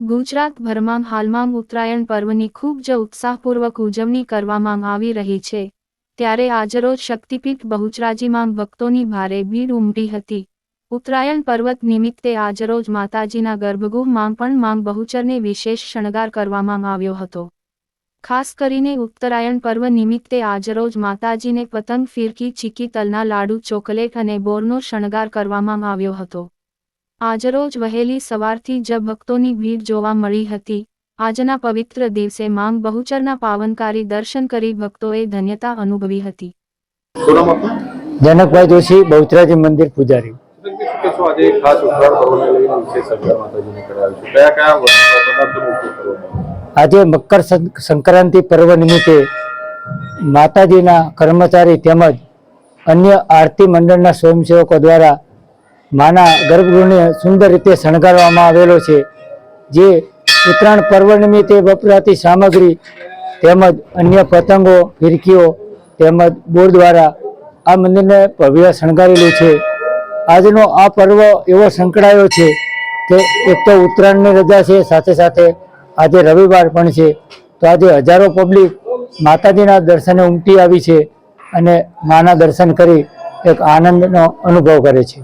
ગુજરાતભરમાં હાલમાં ઉત્તરાયણ પર્વની ખૂબ જ ઉત્સાહપૂર્વક ઉજવણી કરવામાં આવી રહી છે. ત્યારે આજરોજ શક્તિપીઠ બહુચરાજીમાં ભક્તોની ભારે ભીડ ઉમટી હતી. ઉત્તરાયણ પર્વત નિમિત્તે આજરોજ માતાજીના ગર્ભગૃહમાં પણ માંગ બહુચરને વિશેષ શણગાર કરવામાં આવ્યો હતો. ખાસ કરીને ઉત્તરાયણ પર્વ નિમિત્તે આજરોજ માતાજીને પતંગ ફિરકી ચીકી તલના લાડુ ચોકલેટ અને બોરનો શણગાર કરવામાં આવ્યો હતો. આજરોજ વહેલી સવારથી જ ભક્તોની ભીડ જોવા મળી હતી. આજના પવિત્ર દિવસે માંગ બહુચરના પાવનકારી દર્શન કરી ભક્તોએ ધન્યતા અનુભવી હતી. જનકભાઈ જોશી બહુચરાજી મંદિર પૂજારી? આજે મકર સંક્રાંતિ પર્વ નિમિત્તે માતાજીના કર્મચારી તેમજ અન્ય આરતી મંડળના સ્વયંસેવકો દ્વારા માના ગર્ભગૃહને સુંદર રીતે શણગારવામાં આવેલો છે, જે ઉત્તરાયણ પર્વ નિમિત્તે વપરાતી સામગ્રી તેમજ અન્ય પતંગો, ફિરકીઓ તેમજ બોર દ્વારા આ મંદિરને ભવ્ય શણગારેલું છે. આજનો આ પર્વ એવો સંકળાયો છે કે એક તો ઉત્તરાયણની રજા છે, સાથે સાથે આજે રવિવાર પણ છે. તો આજે હજારો પબ્લિક માતાજીના દર્શને ઉમટી આવી છે અને માના દર્શન કરી એક આનંદનો અનુભવ કરે છે.